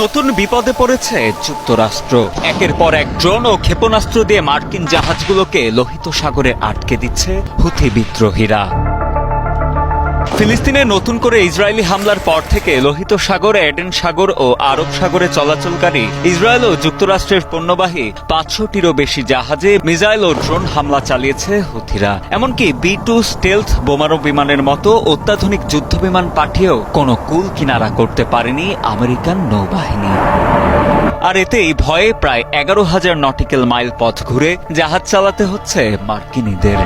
নতুন বিপদে পড়েছে যুক্তরাষ্ট্র। একের পর এক ড্রোন ও ক্ষেপণাস্ত্র দিয়ে মার্কিন জাহাজগুলোকে লোহিত সাগরে আটকে দিচ্ছে হুথি বিদ্রোহীরা। ফিলিস্তিনে নতুন করে ইসরায়েলি হামলার পর থেকে লোহিত সাগর, এডেন সাগর ও আরব সাগরে চলাচলকারী ইসরায়েল ও যুক্তরাষ্ট্রের পণ্যবাহী পাঁচশোটিরও বেশি জাহাজে মিসাইল ও ড্রোন হামলা চালিয়েছে হুথিরা। এমনকি বি টু স্টেলথ বোমারো বিমানের মতো অত্যাধুনিক যুদ্ধ বিমান পাঠিয়েও কোনো কুল কিনারা করতে পারেনি আমেরিকান নৌবাহিনী। আর এতেই ভয়ে প্রায় এগারো হাজার নটিক্যাল মাইল পথ ঘুরে জাহাজ চালাতে হচ্ছে মার্কিনীদের।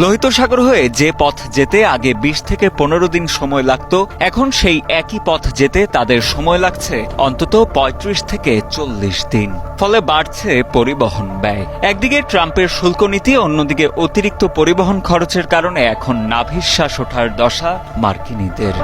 লোহিত সাগর হয়ে যে পথ যেতে আগে বিশ থেকে পনেরো দিন সময় লাগত, এখন সেই একই পথ যেতে তাদের সময় লাগছে অন্তত ৩৫ থেকে চল্লিশ দিন। ফলে বাড়ছে পরিবহন ব্যয়। একদিকে ট্রাম্পের শুল্ক নীতি, অন্যদিকে অতিরিক্ত পরিবহন খরচের কারণে এখন নাভিশ্বাস ওঠার দশা মার্কিনীদের।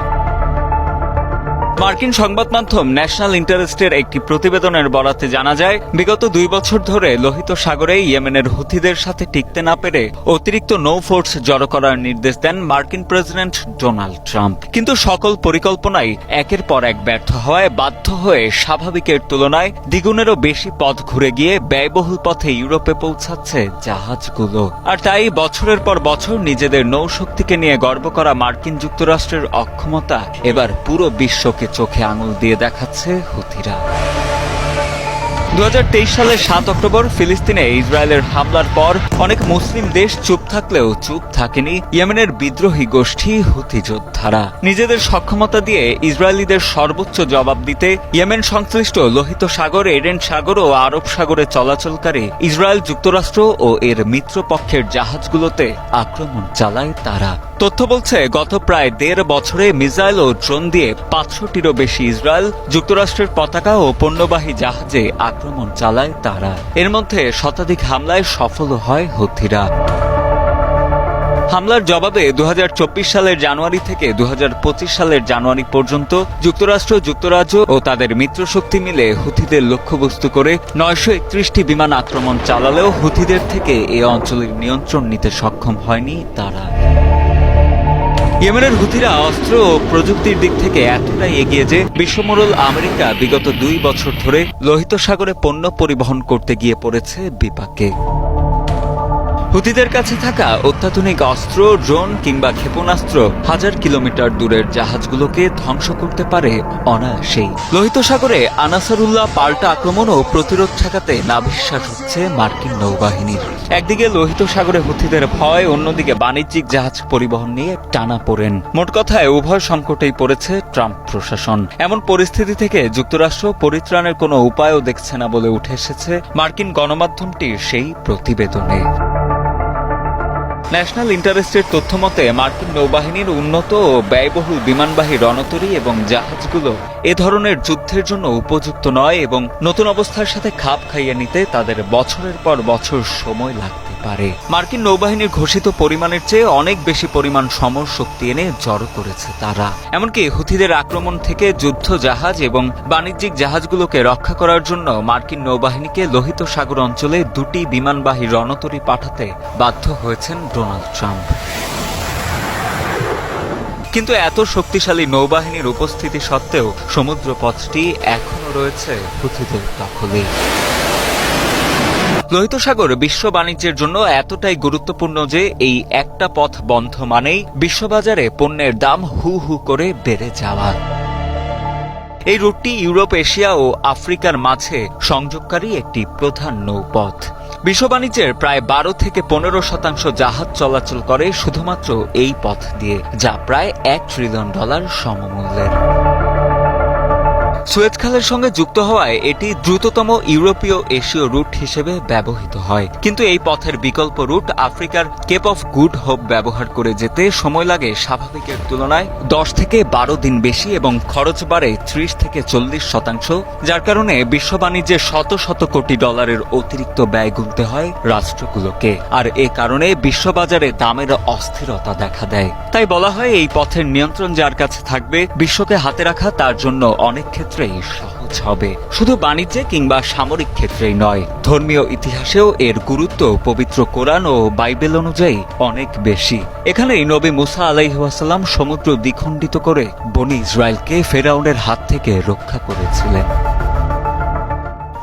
মার্কিন সংবাদ মাধ্যম ন্যাশনাল ইন্টারেস্টের একটি প্রতিবেদনের বরাতে জানা যায়, বিগত দুই বছর ধরে লোহিত সাগরে ইয়েমেনের হুথিদের সাথে টিকতে না পেরে অতিরিক্ত নৌ ফোর্স জড়ো করার নির্দেশ দেন মার্কিন প্রেসিডেন্ট ডোনাল্ড ট্রাম্প। কিন্তু সকল পরিকল্পনাই একের পর এক ব্যর্থ হওয়ায় বাধ্য হয়ে স্বাভাবিকের তুলনায় দ্বিগুণেরও বেশি পথ ঘুরে গিয়ে ব্যয়বহুল পথে ইউরোপে পৌঁছাচ্ছে জাহাজগুলো। আর তাই বছরের পর বছর নিজেদের নৌশক্তিকে নিয়ে গর্ব করা মার্কিন যুক্তরাষ্ট্রের অক্ষমতা এবার পুরো বিশ্বকে চোখে আঙুল দিয়ে দেখাচ্ছে হুথিরা। দু হাজার তেইশ সালের সাত অক্টোবর ফিলিস্তিনে ইসরায়েলের হামলার পর অনেক মুসলিম দেশ চুপ থাকলেও চুপ থাকেনি ইয়েমেনের বিদ্রোহী গোষ্ঠী হুথি যোদ্ধারা। নিজেদের সক্ষমতা দিয়ে ইসরায়েলিদের সর্বোচ্চ জবাব দিতে ইয়েমেন সংশ্লিষ্ট লোহিত সাগর, এডেন সাগর ও আরব সাগরে চলাচলকারী ইসরায়েল যুক্তরাষ্ট্র ও এর মিত্রপক্ষের জাহাজগুলোতে আক্রমণ চালায় তারা। তথ্য বলছে, গত প্রায় দেড় বছরে মিসাইল ও ড্রোন দিয়ে পাঁচশোটিরও বেশি ইসরায়েল, যুক্তরাষ্ট্রের পতাকা ও পণ্যবাহী জাহাজে আক্রমণ চালায় তারা। এর মধ্যে শতাধিক হামলায় সফল হয় হুথিরা। হামলার জবাবে দু হাজার চব্বিশ সালের জানুয়ারি থেকে দু হাজার পঁচিশ সালের জানুয়ারি পর্যন্ত যুক্তরাষ্ট্র, যুক্তরাজ্য ও তাদের মিত্রশক্তি মিলে হুথিদের লক্ষ্যবস্তু করে নয়শো একত্রিশটি বিমান আক্রমণ চালালেও হুথিদের থেকে এ অঞ্চলের নিয়ন্ত্রণ নিতে সক্ষম হয়নি তারা। ইয়েমেনের হুথিরা অস্ত্র ও প্রযুক্তির দিক থেকে এতটাই এগিয়ে যে বিশ্বমোড়ল আমেরিকা বিগত দুই বছর ধরে লোহিত সাগরে পণ্য পরিবহন করতে গিয়ে পড়েছে বিপাকে। হুতিদের কাছে থাকা অত্যাধুনিক অস্ত্র, ড্রোন কিংবা ক্ষেপণাস্ত্র হাজার কিলোমিটার দূরের জাহাজগুলোকে ধ্বংস করতে পারে অনায়াসেই। লোহিত সাগরে আনাসারুল্লাহ পাল্টা আক্রমণ ও প্রতিরোধ ঠেকাতে নাভিশ্বাস হচ্ছে মার্কিন নৌবাহিনীর। একদিকে লোহিত সাগরে হুথিদের ভয়, অন্যদিকে বাণিজ্যিক জাহাজ পরিবহন নিয়ে টানা পড়েন। মোট কথায়, উভয় সংকটেই পড়েছে ট্রাম্প প্রশাসন। এমন পরিস্থিতি থেকে যুক্তরাষ্ট্র পরিত্রাণের কোনো উপায়ও দেখছে না বলে উঠে এসেছে মার্কিন গণমাধ্যমটির সেই প্রতিবেদনে। ন্যাশনাল ইন্টারেস্টের তথ্য মতে মার্কিন নৌবাহিনীর উন্নত ও ব্যয়বহুল বিমানবাহী রণতরী এবং জাহাজগুলো এ ধরনের যুদ্ধের জন্য উপযুক্ত নয় এবং নতুন অবস্থার সাথে খাপ খাইয়ে নিতে তাদের বছরের পর বছর সময় লাগতে পারে। মার্কিন নৌবাহিনীর ঘোষিত পরিমাণের চেয়ে অনেক বেশি পরিমাণ সমর শক্তি এনে জড়ো করেছে তারা। এমনকি হুথিদের আক্রমণ থেকে যুদ্ধ জাহাজ এবং বাণিজ্যিক জাহাজগুলোকে রক্ষা করার জন্য মার্কিন নৌবাহিনীকে লোহিত সাগর অঞ্চলে দুটি বিমানবাহী রণতরী পাঠাতে বাধ্য হয়েছেন ডোনাল্ড ট্রাম্প। কিন্তু এত শক্তিশালী নৌবাহিনীর উপস্থিতি সত্ত্বেও সমুদ্র পথটি এখনও রয়েছে হুথিদের দখলে। লোহিত সাগর বিশ্ব বাণিজ্যের জন্য এতটাই গুরুত্বপূর্ণ যে এই একটা পথ বন্ধ মানেই বিশ্ববাজারে পণ্যের দাম হু হু করে বেড়ে যাওয়া। এই রুটটি ইউরোপ, এশিয়া ও আফ্রিকার মাঝে সংযোগকারী একটি প্রধান নৌপথ। বিশ্ব বাণিজ্যের প্রায় বারো থেকে পনেরো শতাংশ জাহাজ চলাচল করে শুধুমাত্র এই পথ দিয়ে, যা প্রায় এক ট্রিলিয়ন ডলার সমমূল্যের। সুয়েজ খালের সঙ্গে যুক্ত হওয়ায় এটি দ্রুততম ইউরোপীয় এশীয় রুট হিসেবে ব্যবহৃত হয়। কিন্তু এই পথের বিকল্প রুট আফ্রিকার কেপ অফ গুড হোপ ব্যবহার করে যেতে সময় লাগে স্বাভাবিকের তুলনায়। দশ থেকে বারো দিন বেশি এবং খরচ বাড়ে ত্রিশ থেকে চল্লিশ শতাংশ, যার কারণে বিশ্ব বাণিজ্যে শত শত কোটি ডলারের অতিরিক্ত ব্যয় গুনতে হয় রাষ্ট্রগুলোকে। আর এ কারণে বিশ্ববাজারে দামের অস্থিরতা দেখা দেয়। তাই বলা হয় এই পথের নিয়ন্ত্রণ যার কাছে থাকবে, বিশ্বকে হাতে রাখা তার জন্য অনেক ক্ষেত্রে ক্ষেত্রেই সহজ হবে। শুধু বাণিজ্যে কিংবা সামরিক ক্ষেত্রেই নয়, ধর্মীয় ইতিহাসেও এর গুরুত্ব পবিত্র কোরআন ও বাইবেল অনুযায়ী অনেক বেশি। এখানেই নবী মুসা আলাইহাসাল্লাম সমুদ্র দ্বিখণ্ডিত করে বনি ইসরায়েলকে ফেরাউনের হাত থেকে রক্ষা করেছিলেন।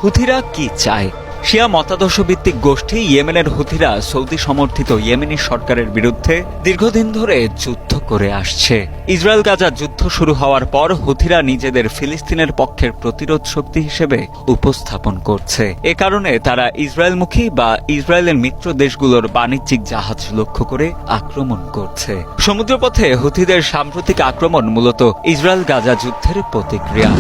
হুথিরা কি চায়? শিয়া মতাদর্শভিত্তিক গোষ্ঠী ইয়েমেনের হুথিরা সৌদি সমর্থিত ইয়েমেনি সরকারের বিরুদ্ধে দীর্ঘদিন ধরে যুদ্ধ করে আসছে। ইসরায়েল গাজা যুদ্ধ শুরু হওয়ার পর হুথিরা নিজেদের ফিলিস্তিনের পক্ষের প্রতিরোধ শক্তি হিসেবে উপস্থাপন করছে। এ কারণে তারা ইসরায়েলমুখী বা ইসরায়েলের মিত্র দেশগুলোর বাণিজ্যিক জাহাজ লক্ষ্য করে আক্রমণ করছে। সমুদ্রপথে হুথিদের সাম্প্রতিক আক্রমণ মূলত ইসরায়েল গাজা যুদ্ধের প্রতিক্রিয়া।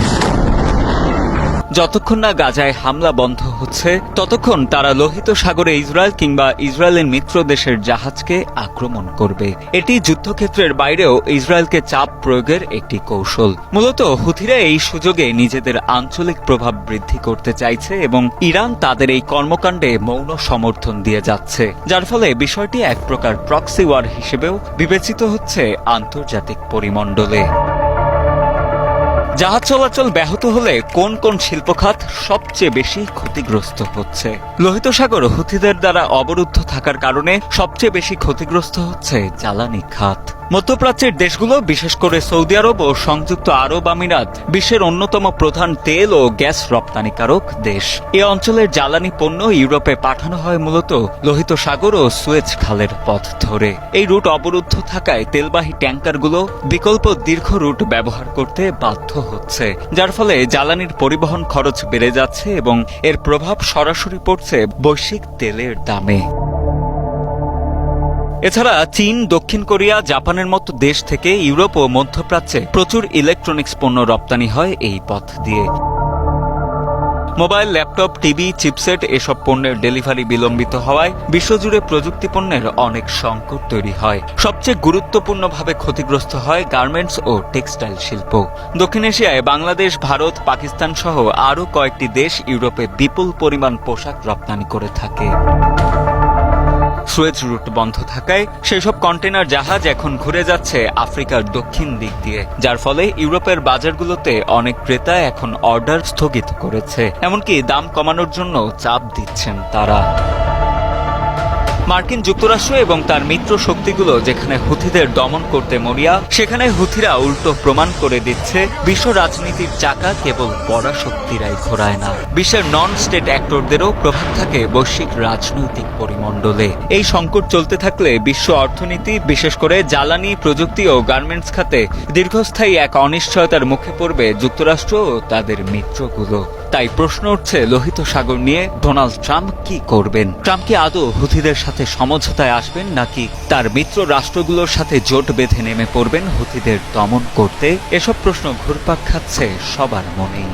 যতক্ষণ না গাজায় হামলা বন্ধ হচ্ছে, ততক্ষণ তারা লোহিত সাগরে ইসরায়েল কিংবা ইসরায়েলের মিত্র দেশের জাহাজকে আক্রমণ করবে। এটি যুদ্ধক্ষেত্রের বাইরেও ইসরায়েলকে চাপ প্রয়োগের একটি কৌশল। মূলত হুথিরা এই সুযোগে নিজেদের আঞ্চলিক প্রভাব বৃদ্ধি করতে চাইছে এবং ইরান তাদের এই কর্মকাণ্ডে মৌন সমর্থন দিয়ে যাচ্ছে। যার ফলে বিষয়টি এক প্রকার প্রক্সি ওয়ার হিসেবেও বিবেচিত হচ্ছে আন্তর্জাতিক পরিমণ্ডলে। জাহাজ চলাচল ব্যাহত হলে কোন কোন শিল্পখাত সবচেয়ে বেশি ক্ষতিগ্রস্ত হচ্ছে? লোহিত সাগর হুথিদের দ্বারা অবরুদ্ধ থাকার কারণে সবচেয়ে বেশি ক্ষতিগ্রস্ত হচ্ছে জ্বালানি খাত। মধ্যপ্রাচ্যের দেশগুলো, বিশেষ করে সৌদি আরব ও সংযুক্ত আরব আমিরাত, বিশ্বের অন্যতম প্রধান তেল ও গ্যাস রপ্তানিকারক দেশ। এ অঞ্চলের জ্বালানি পণ্য ইউরোপে পাঠানো হয় মূলত লোহিত সাগর ও সুয়েজ খালের পথ ধরে। এই রুট অবরুদ্ধ থাকায় তেলবাহী ট্যাঙ্কারগুলো বিকল্প দীর্ঘ রুট ব্যবহার করতে বাধ্য হচ্ছে, যার ফলে জ্বালানির পরিবহন খরচ বেড়ে যাচ্ছে এবং এর প্রভাব সরাসরি পড়ছে বৈশ্বিক তেলের দামে। এছাড়া চীন, দক্ষিণ কোরিয়া, জাপানের মতো দেশ থেকে ইউরোপ ও মধ্যপ্রাচ্যে প্রচুর ইলেকট্রনিক্স পণ্য রপ্তানি হয় এই পথ দিয়ে। মোবাইল, ল্যাপটপ, টিভি, চিপসেট এসব পণ্যের ডেলিভারি বিলম্বিত হওয়ায় বিশ্বজুড়ে প্রযুক্তি পণ্যের অনেক সংকট তৈরি হয়। সবচেয়ে গুরুত্বপূর্ণভাবে ক্ষতিগ্রস্ত হয় গার্মেন্টস ও টেক্সটাইল শিল্প। দক্ষিণ এশিয়ায় বাংলাদেশ, ভারত, পাকিস্তান সহ আরও কয়েকটি দেশ ইউরোপে বিপুল পরিমাণ পোশাক রপ্তানি করে থাকে। সুয়েজ রুট বন্ধ থাকায় সেসব কন্টেনার জাহাজ এখন ঘুরে যাচ্ছে আফ্রিকার দক্ষিণ দিক দিয়ে, যার ফলে ইউরোপের বাজারগুলোতে অনেক ক্রেতা এখন অর্ডার স্থগিত করেছে। এমনকি দাম কমানোর জন্য চাপ দিচ্ছেন তারা। মার্কিন যুক্তরাষ্ট্র এবং তার মিত্র শক্তিগুলো যেখানে হুথিদের দমন করতে মরিয়া, সেখানে হুথিরা উল্টো প্রমাণ করে দিচ্ছে, বিশ্ব রাজনীতির চাকা কেবল পরাশক্তিরাই ঘোরায় না। বিশ্বের নন স্টেট অ্যাক্টরদেরও প্রভাব থাকে বৈশ্বিক রাজনৈতিক পরিমণ্ডলে। এই সংকট চলতে থাকলে বিশ্ব অর্থনীতি, বিশেষ করে জ্বালানি প্রযুক্তি ও গার্মেন্টস খাতে দীর্ঘস্থায়ী এক অনিশ্চয়তার মুখে পড়বে যুক্তরাষ্ট্র ও তাদের মিত্রগুলো। তাই প্রশ্ন উঠছে লোহিত সাগর নিয়ে ডোনাল্ড ট্রাম্প কি করবেন? ট্রাম্প কি আদৌ হুথিদের সাথে সমঝোতায় আসবেন নাকি তার মিত্র রাষ্ট্রগুলোর সাথে জোট বেঁধে নেমে পড়বেন হুথিদের দমন করতে? এসব প্রশ্ন ঘুরপাক খাচ্ছে সবার মনেই।